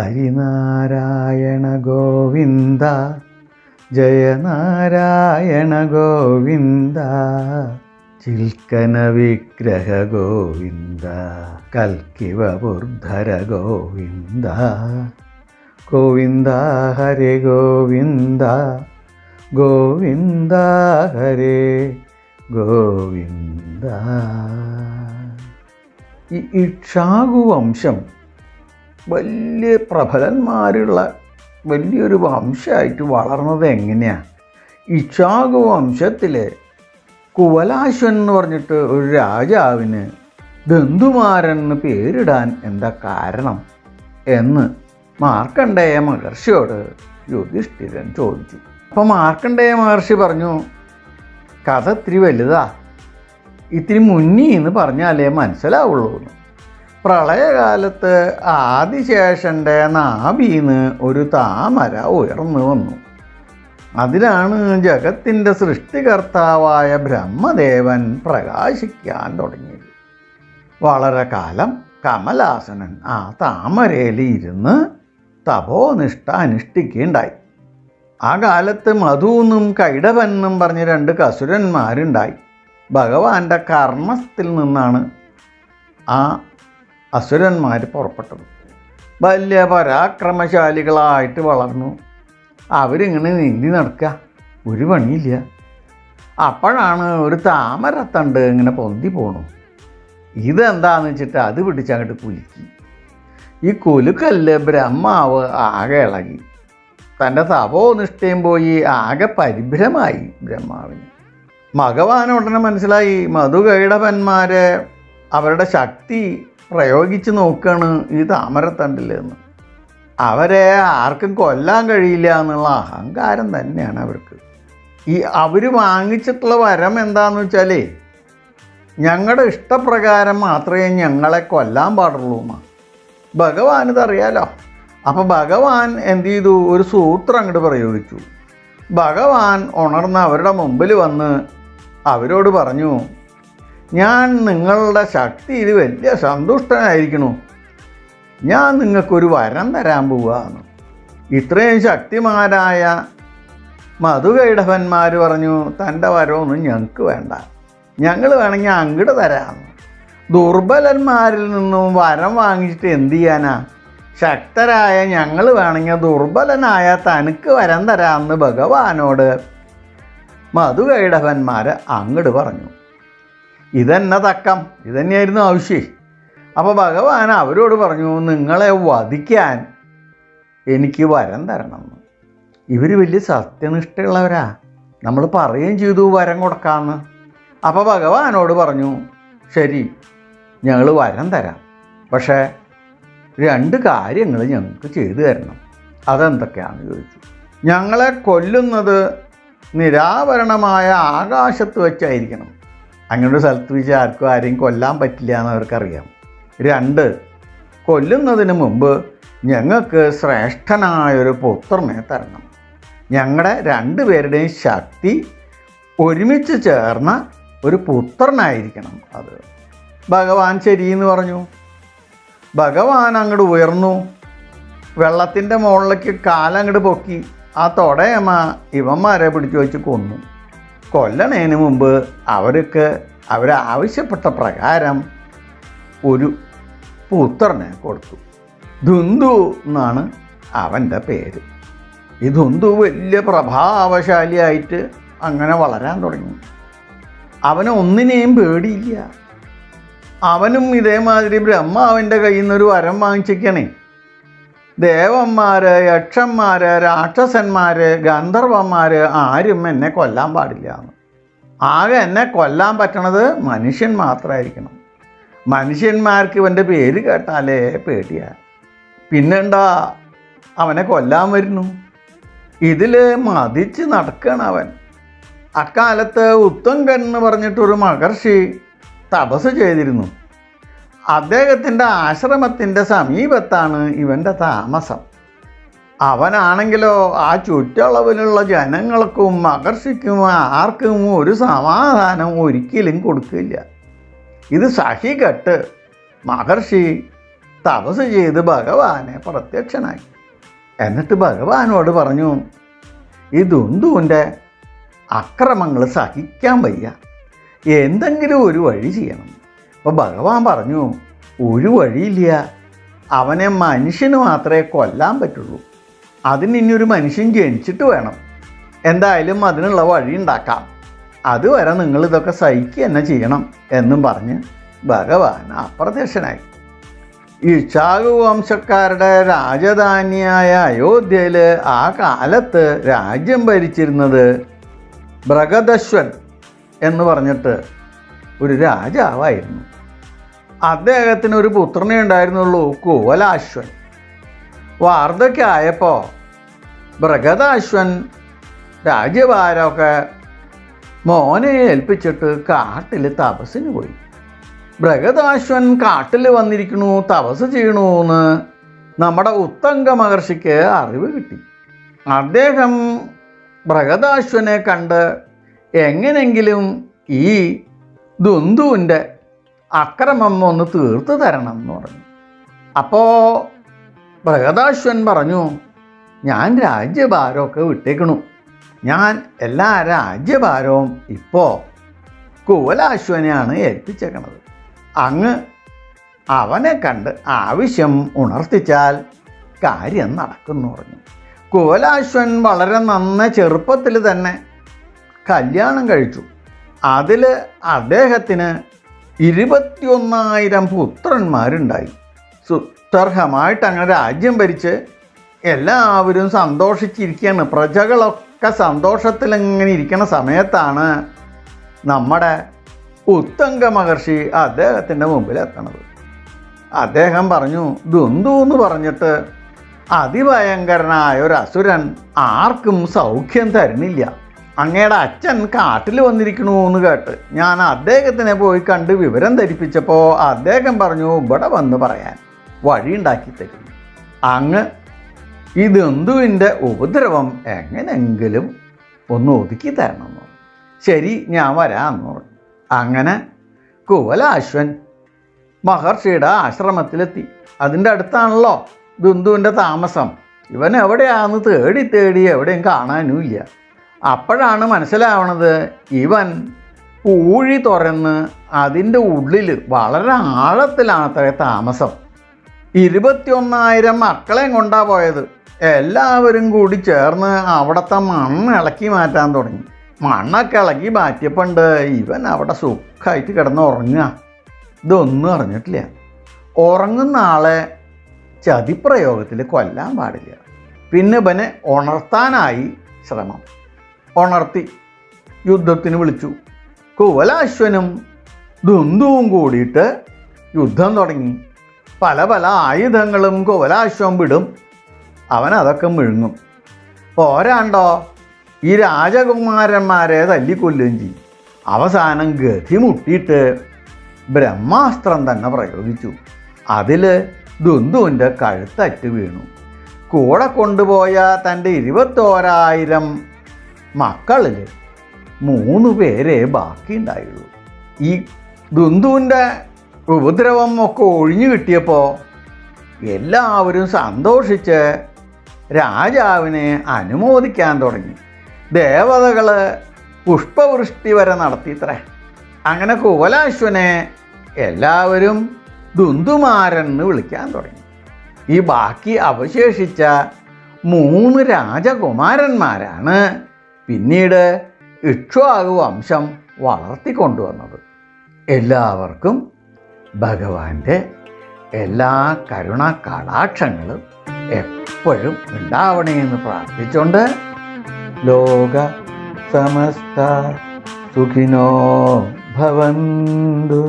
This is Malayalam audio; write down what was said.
ഹരിനാരായണ ഗോവിന്ദ ജയനാരായണ ഗോവിന്ദ ചിൽക്കന വിഗ്രഹ ഗോവിന്ദ കൽക്കിവബുർധര ഗോവിന്ദ ഗോവിന്ദ ഹരേ ഗോവിന്ദ ഗോവിന്ദ ഹരേ ഗോവിന്ദ. ഈ ഇക്ഷാകു വംശം വലിയ പ്രബലന്മാരുള്ള വലിയൊരു വംശമായിട്ട് വളർന്നത് എങ്ങനെയാണ് ഇഷാഗ് വംശത്തിലെ കുവലാശ്വൻ എന്ന് പറഞ്ഞിട്ട് ഒരു രാജാവിന് ദന്തുമാരൻ എന്ന് പേരിടാൻ എന്താ കാരണം എന്ന് മാർക്കണ്ഡേയ മഹർഷിയോട് യുധിഷ്ഠിരൻ ചോദിച്ചു. അപ്പോൾ മാർക്കണ്ഡേയ മഹർഷി പറഞ്ഞു കഥ ഇത്തിരി വലുതാ. ഇത്തിരി മുന്നി എന്ന് പറഞ്ഞാലേ മനസ്സിലാവുള്ളൂ പ്രളയകാലത്ത് ആദിശേഷന്റെ നാഭീന്ന് ഒരു താമര ഉയർന്നു വന്നു. അതിലാണ് ജഗത്തിന്റെ സൃഷ്ടികർത്താവായ ബ്രഹ്മദേവൻ പ്രകാശിക്കാൻ തുടങ്ങിയത്. വളരെ കാലം കമലാസനൻ ആ താമരയിൽ ഇരുന്ന് തപോനിഷ്ഠ അനുഷ്ഠിക്കുകയുണ്ടായി. ആ കാലത്ത് മധുവെന്നും കൈടവെന്നും പറഞ്ഞ് രണ്ട് കസുരന്മാരുണ്ടായി. ഭഗവാന്റെ കർമ്മത്തിൽ നിന്നാണ് ആ അസുരന്മാർ പുറപ്പെട്ടത്. വലിയ പരാക്രമശാലികളായിട്ട് വളർന്നു. അവരിങ്ങനെ നീന്തി നടക്കുക ഒരു പണിയില്ല. അപ്പോഴാണ് ഒരു താമരത്തണ്ട് ഇങ്ങനെ പൊന്തി പോണു. ഇതെന്താന്ന് വെച്ചിട്ട് അത് പിടിച്ചങ്ങോട്ട് കുലുക്കി. ഈ കുലുക്കല്ല് ബ്രഹ്മാവ് ആകെ ഇളകി. തന്റെ തപോനിഷ്ഠയും പോയി ആകെ പരിഭ്രമായി ബ്രഹ്മാവിന്. ഭഗവാൻ ഉടനെ മനസ്സിലായി. മധുകൈടവന്മാരെ അവരുടെ ശക്തി പ്രയോഗിച്ച് നോക്കുകയാണ് ഈ താമരത്തണ്ടിൽ എന്ന് അവരെ ആർക്കും കൊല്ലാൻ കഴിയില്ല എന്നുള്ള അഹങ്കാരം തന്നെയാണ് അവർക്ക്. ഈ അവർ വാങ്ങിച്ചിട്ടുള്ള വരം എന്താന്ന് വെച്ചാലേ ഞങ്ങളുടെ ഇഷ്ടപ്രകാരം മാത്രമേ ഞങ്ങളെ കൊല്ലാൻ പാടുള്ളൂ എന്നാ. ഭഗവാൻ ഇതറിയാലോ? അപ്പോൾ ഭഗവാൻ എന്ത് ചെയ്തു? ഒരു സൂത്രം അങ്ങോട്ട് പ്രയോഗിച്ചു. ഭഗവാൻ ഉണർന്ന് അവരുടെ മുമ്പിൽ വന്ന് അവരോട് പറഞ്ഞു ഞാൻ നിങ്ങളുടെ ശക്തിയിൽ വലിയ സന്തുഷ്ടനായിരിക്കണു. ഞാൻ നിങ്ങൾക്കൊരു വരം തരാൻ പോവാന്ന് ഇത്രയും ശക്തിമാരായ മധുകൈടവന്മാർ പറഞ്ഞു തന്റെ വരമൊന്നും ഞങ്ങൾക്ക് വേണ്ട. ഞങ്ങൾ വേണമെങ്കിൽ അങ്ങട് തരാമെന്ന് ദുർബലന്മാരിൽ നിന്നും വരം വാങ്ങിച്ചിട്ട് എന്തു ചെയ്യാനാ? ശക്തരായ ഞങ്ങൾ വേണമെങ്കിൽ ദുർബലനായ തനിക്ക് വരം തരാമെന്ന് ഭഗവാനോട് മധുകൈടവന്മാർ അങ്ങട് പറഞ്ഞു. ഇതെന്നെ തക്കം. ഇതന്നെയായിരുന്നു ആവശ്യം അപ്പോൾ ഭഗവാൻ അവരോട് പറഞ്ഞു നിങ്ങളെ വധിക്കാൻ എനിക്ക് വരം തരണം. എന്ന് ഇവർ വലിയ സത്യനിഷ്ഠയുള്ളവരാ. നമ്മൾ പറയുകയും ചെയ്തു വരം കൊടുക്കാമെന്ന് അപ്പോൾ ഭഗവാനോട് പറഞ്ഞു ശരി ഞങ്ങൾ വരം തരാം. പക്ഷേ രണ്ട് കാര്യങ്ങൾ ഞങ്ങൾക്ക് ചെയ്തു തരണം. അതെന്തൊക്കെയാണെന്ന് ചോദിച്ചു. ഞങ്ങളെ കൊല്ലുന്നത് നിരാവരണമായ ആകാശത്ത് വെച്ചായിരിക്കണം. അങ്ങനെ ഒരു സ്ഥലത്ത് വെച്ച് ആർക്കും ആരെയും കൊല്ലാൻ പറ്റില്ല എന്ന് അവർക്കറിയാം രണ്ട് കൊല്ലുന്നതിന് മുമ്പ് ഞങ്ങൾക്ക് ശ്രേഷ്ഠനായൊരു പുത്രനെ തരണം. ഞങ്ങളുടെ രണ്ട് പേരുടെയും ശക്തി ഒരുമിച്ച് ചേർന്ന ഒരു പുത്രനായിരിക്കണം അത്. ഭഗവാൻ ശരിയെന്ന് പറഞ്ഞു. ഭഗവാൻ അങ്ങോട്ട് ഉയർന്നു. വെള്ളത്തിന്റെ മുകളിലേക്ക് കാലങ്ങോട്ട് പൊക്കി. ആ തൊടയമ്മ ഇവന്മാരെ പിടിച്ചു വെച്ച് കൊന്നു. കൊല്ലണേന് മുമ്പ് അവർക്ക് അവരാവശ്യപ്പെട്ട പ്രകാരം ഒരു പുത്രനെ കൊടുത്തു. ധുന്തു എന്നാണ് അവന്റെ പേര്. ഈ ധുന്തു വലിയ പ്രഭാവശാലിയായിട്ട് അങ്ങനെ വളരാൻ തുടങ്ങി. അവന് ഒന്നിനെയും പേടിയില്ല. അവനും ഇതേമാതിരി ബ്രഹ്മാവിന്റെ കയ്യിൽ നിന്നൊരു വരം വാങ്ങിച്ചിരിക്കണേ ദേവന്മാര് യക്ഷന്മാർ രാക്ഷസന്മാർ ഗന്ധർവന്മാർ ആരും എന്നെ കൊല്ലാൻ പാടില്ല എന്ന്. ആകെ എന്നെ കൊല്ലാൻ പറ്റണത് മനുഷ്യൻ മാത്രമായിരിക്കണം മനുഷ്യന്മാർക്ക് ഇവന്റെ പേര് കേട്ടാലേ പേടിയാ. പിന്നെന്താ? അവനെ കൊല്ലാൻ വരുന്നു. ഇതിൽ മതിച്ച് നടക്കണം അവൻ. അക്കാലത്ത് ഉത്തങ്കൻ എന്ന് പറഞ്ഞിട്ടൊരു മഹർഷി തപസ് ചെയ്തിരുന്നു. അദ്ദേഹത്തിന്റെ ആശ്രമത്തിന്റെ സമീപത്താണ് ഇവന്റെ താമസം. അവനാണെങ്കിലോ ആ ചുറ്റളവിലുള്ള ജനങ്ങൾക്കും മഹർഷിക്കും ആർക്കും ഒരു സമാധാനം ഒരിക്കലും കൊടുക്കില്ല. ഇത് സഹികെട്ട് മഹർഷി തപസ് ചെയ്ത് ഭഗവാനെ പ്രത്യക്ഷനായി എന്നിട്ട് ഭഗവാനോട് പറഞ്ഞു ഈ ദുന്ദുവിന്റെ അക്രമങ്ങൾ സഹിക്കാൻ വയ്യ. എന്തെങ്കിലും ഒരു വഴി ചെയ്യണം. അപ്പോൾ ഭഗവാൻ പറഞ്ഞു ഒരു വഴിയില്ല. അവനെ മനുഷ്യന് മാത്രമേ കൊല്ലാൻ പറ്റുള്ളൂ. അതിന് ഇനി ഒരു മനുഷ്യൻ ജനിച്ചിട്ട് വേണം. എന്തായാലും അതിനുള്ള വഴി ഉണ്ടാക്കാം. അതുവരെ നിങ്ങൾ ഇതൊക്കെ സഹിക്കുക തന്നെ ചെയ്യണം എന്നും പറഞ്ഞ് ഭഗവാൻ അപ്രത്യക്ഷനായി. ഈ വംശക്കാരുടെ രാജധാനിയായ അയോധ്യയിൽ ആ കാലത്ത് രാജ്യം ഭരിച്ചിരുന്നത് ബ്രഗദശ്വൻ എന്ന് പറഞ്ഞിട്ട് ഒരു രാജാവായിരുന്നു. അദ്ദേഹത്തിന് ഒരു പുത്രനെ ഉണ്ടായിരുന്നുള്ളൂ കോവലാശ്വൻ. വാർദ്ധക്യമായപ്പോൾ ബൃഗദാശ്വൻ രാജ്യഭാരമൊക്കെ മോനെ ഏൽപ്പിച്ചിട്ട് കാട്ടിൽ തപസ്സിന് പോയി. ബൃഗദാശ്വൻ കാട്ടിൽ വന്നിരിക്കണു തപസ് ചെയ്യണു എന്ന് നമ്മുടെ ഉത്തങ്ക മഹർഷിക്ക് അറിവ് കിട്ടി. അദ്ദേഹം ബൃഗദാശ്വനെ കണ്ട് എങ്ങനെങ്കിലും ഈ ദുന്ദുവിന്റെ അക്രമം ഒന്ന് തീർത്തു തരണം എന്ന് പറഞ്ഞു. അപ്പോൾ ബൃഹദാശ്വൻ പറഞ്ഞു ഞാൻ രാജ്യഭാരമൊക്കെ വിട്ടേക്കണു. ഞാൻ എല്ലാ രാജ്യഭാരവും ഇപ്പോൾ കുവലാശ്വനെയാണ് ഏൽപ്പിച്ചേക്കണത്. അങ്ങ് അവനെ കണ്ട് ആവശ്യം ഉണർത്തിച്ചാൽ കാര്യം നടക്കുന്നു പറഞ്ഞു. കുവലാശ്വൻ വളരെ നന്ന ചെറുപ്പത്തിൽ തന്നെ കല്യാണം കഴിച്ചു. അതിൽ അദ്ദേഹത്തിന് ഇരുപത്തിയൊന്നായിരം പുത്രന്മാരുണ്ടായി. സുത്തർഹമായിട്ട് അങ്ങനെ രാജ്യം ഭരിച്ച് എല്ലാവരും സന്തോഷിച്ചിരിക്കുകയാണ് പ്രജകളൊക്കെ സന്തോഷത്തിൽ ഇങ്ങനെ ഇരിക്കുന്ന സമയത്താണ് നമ്മുടെ ഉത്തങ്ക മഹർഷി അദ്ദേഹത്തിന്റെ മുമ്പിൽ എത്തണത് അദ്ദേഹം പറഞ്ഞു ദുന്തു എന്ന് പറഞ്ഞിട്ട് അതിഭയങ്കരനായ ഒരു അസുരൻ ആർക്കും സൗഖ്യം തരുന്നില്ല. അങ്ങയുടെ അച്ഛൻ കാട്ടിൽ വന്നിരിക്കണു എന്ന് കേട്ട് ഞാൻ അദ്ദേഹത്തിനെ പോയി കണ്ട് വിവരം ധരിപ്പിച്ചപ്പോൾ അദ്ദേഹം പറഞ്ഞു ഇവിടെ വന്ന് പറയാൻ വഴിയുണ്ടാക്കി തരും. അങ്ങ് ഈ ദന്തുവിന്റെ ഉപദ്രവം? എങ്ങനെങ്കിലും ഒന്ന് ഒതുക്കി തരണം എന്ന് ശരി ഞാൻ വരാമെന്ന് അങ്ങനെ കുവലാശ്വൻ മഹർഷിയുടെ ആശ്രമത്തിലെത്തി. അതിന്റെ അടുത്താണല്ലോ ദുന്ദുവിന്റെ താമസം. ഇവൻ എവിടെയാന്ന് തേടി തേടി എവിടെയും കാണാനുമില്ല. അപ്പോഴാണ് മനസ്സിലാവണത് ഇവൻ പൂഴി തുറന്ന് അതിന്റെ ഉള്ളിൽ വളരെ ആഴത്തിലാണ് അത്രേ താമസം. ഇരുപത്തിയൊന്നായിരം മക്കളെയും കൊണ്ടാ പോയത്. എല്ലാവരും കൂടി ചേർന്ന് അവിടുത്തെ മണ്ണ് ഇളക്കി മാറ്റാൻ തുടങ്ങി. മണ്ണൊക്കെ ഇളക്കി മാറ്റിയപ്പോണ്ട് ഇവൻ അവിടെ സുഖമായിട്ട് കിടന്ന് ഉറങ്ങുക. ഇതൊന്നും അറിഞ്ഞിട്ടില്ല. ഉറങ്ങുന്ന ആളെ ചതിപ്രയോഗത്തിൽ കൊല്ലാൻ പാടില്ല. പിന്നെ ഇവനെ ഉണർത്താനായി ശ്രമം. ഉണർത്തി യുദ്ധത്തിന് വിളിച്ചു. കുവലാശ്വനും ദുന്ദുവും കൂടിയിട്ട് യുദ്ധം തുടങ്ങി. പല പല ആയുധങ്ങളും കുവലാശ്വം വിടും. അവൻ അതൊക്കെ മിഴുങ്ങും. പോരാണ്ടോ? ഈ രാജകുമാരന്മാരെ തല്ലിക്കൊല്ലുകയും ചെയ്യും. അവസാനം ഗതി മുട്ടിയിട്ട് ബ്രഹ്മാസ്ത്രം തന്നെ പ്രയോഗിച്ചു. അതിൽ ദുന്ദുവിന്റെ കഴുത്തറ്റ് വീണു. കൂടെ കൊണ്ടുപോയ തന്റെ ഇരുപത്തോരായിരം മക്കളിൽ മൂന്ന് പേരെ ബാക്കിയുണ്ടായുള്ളൂ. ഈ ദുന്ദുവിന്റെ ഉപദ്രവം ഒക്കെ ഒഴിഞ്ഞു കിട്ടിയപ്പോൾ എല്ലാവരും സന്തോഷിച്ച് രാജാവിനെ അനുമോദിക്കാൻ തുടങ്ങി. ദേവതകൾ പുഷ്പവൃഷ്ടി വരെ നടത്തിത്രേ. അങ്ങനെ കുവലാശ്വനെ എല്ലാവരും ദുന്ദുമാരൻ എന്ന് വിളിക്കാൻ തുടങ്ങി. ഈ ബാക്കി അവശേഷിച്ച മൂന്ന് രാജകുമാരന്മാരാണ് പിന്നീട് ഇക്ഷ്വാകു വംശം വളർത്തിക്കൊണ്ടുവന്നത്. എല്ലാവർക്കും ഭഗവാന്റെ എല്ലാ കരുണ കടാക്ഷങ്ങളും എപ്പോഴും ഉണ്ടാവണേ എന്ന് പ്രാർത്ഥിച്ചുകൊണ്ട് ലോക സമസ്ത സുഖിനോ ഭവന്തു.